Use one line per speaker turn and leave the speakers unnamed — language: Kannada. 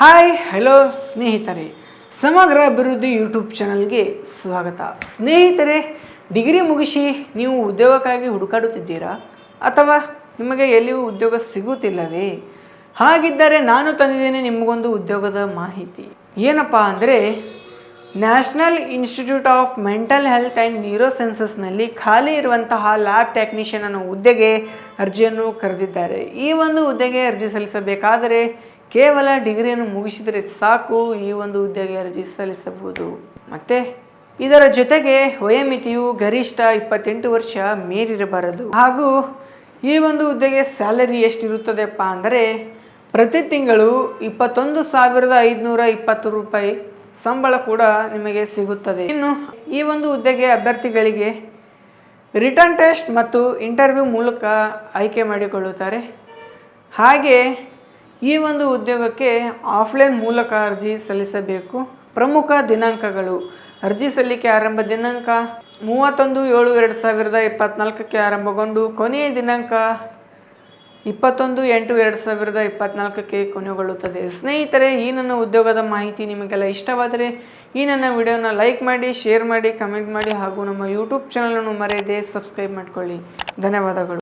ಹಾಯ್ ಹಲೋ ಸ್ನೇಹಿತರೆ. ಸಮಗ್ರ ಅಭಿವೃದ್ಧಿ ಯೂಟ್ಯೂಬ್ ಚಾನಲ್ಗೆ ಸ್ವಾಗತ. ಸ್ನೇಹಿತರೆ ಡಿಗ್ರಿ ಮುಗಿಸಿ ನೀವು ಉದ್ಯೋಗಕ್ಕಾಗಿ ಹುಡುಕಾಡುತ್ತಿದ್ದೀರಾ? ಅಥವಾ ನಿಮಗೆ ಎಲ್ಲಿಯೂ ಉದ್ಯೋಗ ಸಿಗುತ್ತಿಲ್ಲವೇ? ಹಾಗಿದ್ದರೆ ನಾನು ತಂದಿದ್ದೇನೆ ನಿಮಗೊಂದು ಉದ್ಯೋಗದ ಮಾಹಿತಿ. ಏನಪ್ಪ ಅಂದರೆ national institute of mental health and neuro ಸೆನ್ಸಸ್ನಲ್ಲಿ ಖಾಲಿ ಇರುವಂತಹ ಲ್ಯಾಬ್ ಟೆಕ್ನಿಷಿಯನ್ ಅನ್ನೋ ಹುದ್ದೆಗೆ ಅರ್ಜಿಯನ್ನು ಕರೆದಿದ್ದಾರೆ. ಈ ಒಂದು ಹುದ್ದೆಗೆ ಅರ್ಜಿ ಸಲ್ಲಿಸಬೇಕಾದರೆ ಕೇವಲ ಡಿಗ್ರಿಯನ್ನು ಮುಗಿಸಿದರೆ ಸಾಕು, ಈ ಒಂದು ಹುದ್ದೆಗೆ ಅರ್ಜಿ ಸಲ್ಲಿಸಬಹುದು. ಮತ್ತೆ, ಇದರ ಜೊತೆಗೆ ವಯೋಮಿತಿಯು ಗರಿಷ್ಠ ಇಪ್ಪತ್ತೆಂಟು ವರ್ಷ ಮೀರಿರಬಾರದು. ಹಾಗೂ ಈ ಒಂದು ಹುದ್ದೆಗೆ ಸ್ಯಾಲರಿ ಎಷ್ಟಿರುತ್ತದೆಪ್ಪ ಅಂದರೆ, ಪ್ರತಿ ತಿಂಗಳು ಇಪ್ಪತ್ತೊಂದು ಸಾವಿರದ ಐದುನೂರ ಇಪ್ಪತ್ತು ರೂಪಾಯಿ ಸಂಬಳ ಕೂಡ ನಿಮಗೆ ಸಿಗುತ್ತದೆ. ಇನ್ನು ಈ ಒಂದು ಹುದ್ದೆಗೆ ಅಭ್ಯರ್ಥಿಗಳಿಗೆ ರಿಟರ್ನ್ ಟೆಸ್ಟ್ ಮತ್ತು ಇಂಟರ್ವ್ಯೂ ಮೂಲಕ ಆಯ್ಕೆ ಮಾಡಿಕೊಳ್ಳುತ್ತಾರೆ. ಹಾಗೆ ಈ ಒಂದು ಉದ್ಯೋಗಕ್ಕೆ ಆಫ್ಲೈನ್ ಮೂಲಕ ಅರ್ಜಿ ಸಲ್ಲಿಸಬೇಕು. ಪ್ರಮುಖ ದಿನಾಂಕಗಳು. ಅರ್ಜಿ ಸಲ್ಲಿಕೆ ಆರಂಭ ದಿನಾಂಕ ಮೂವತ್ತೊಂದು ಏಳು ಎರಡು ಸಾವಿರದ ಇಪ್ಪತ್ನಾಲ್ಕಕ್ಕೆ ಆರಂಭಗೊಂಡು ಕೊನೆಯ ದಿನಾಂಕ ಇಪ್ಪತ್ತೊಂದು ಎಂಟು ಎರಡು ಸಾವಿರದ ಇಪ್ಪತ್ನಾಲ್ಕಕ್ಕೆ ಕೊನೆಗೊಳ್ಳುತ್ತದೆ. ಸ್ನೇಹಿತರೆ, ಈ ನನ್ನ ಉದ್ಯೋಗದ ಮಾಹಿತಿ ನಿಮಗೆಲ್ಲ ಇಷ್ಟವಾದರೆ ಈ ನನ್ನ ವಿಡಿಯೋನ ಲೈಕ್ ಮಾಡಿ, ಶೇರ್ ಮಾಡಿ, ಕಮೆಂಟ್ ಮಾಡಿ ಹಾಗೂ ನಮ್ಮ ಯೂಟ್ಯೂಬ್ ಚಾನಲನ್ನು ಮರೆಯದೆ ಸಬ್ಸ್ಕ್ರೈಬ್ ಮಾಡಿಕೊಳ್ಳಿ. ಧನ್ಯವಾದಗಳು.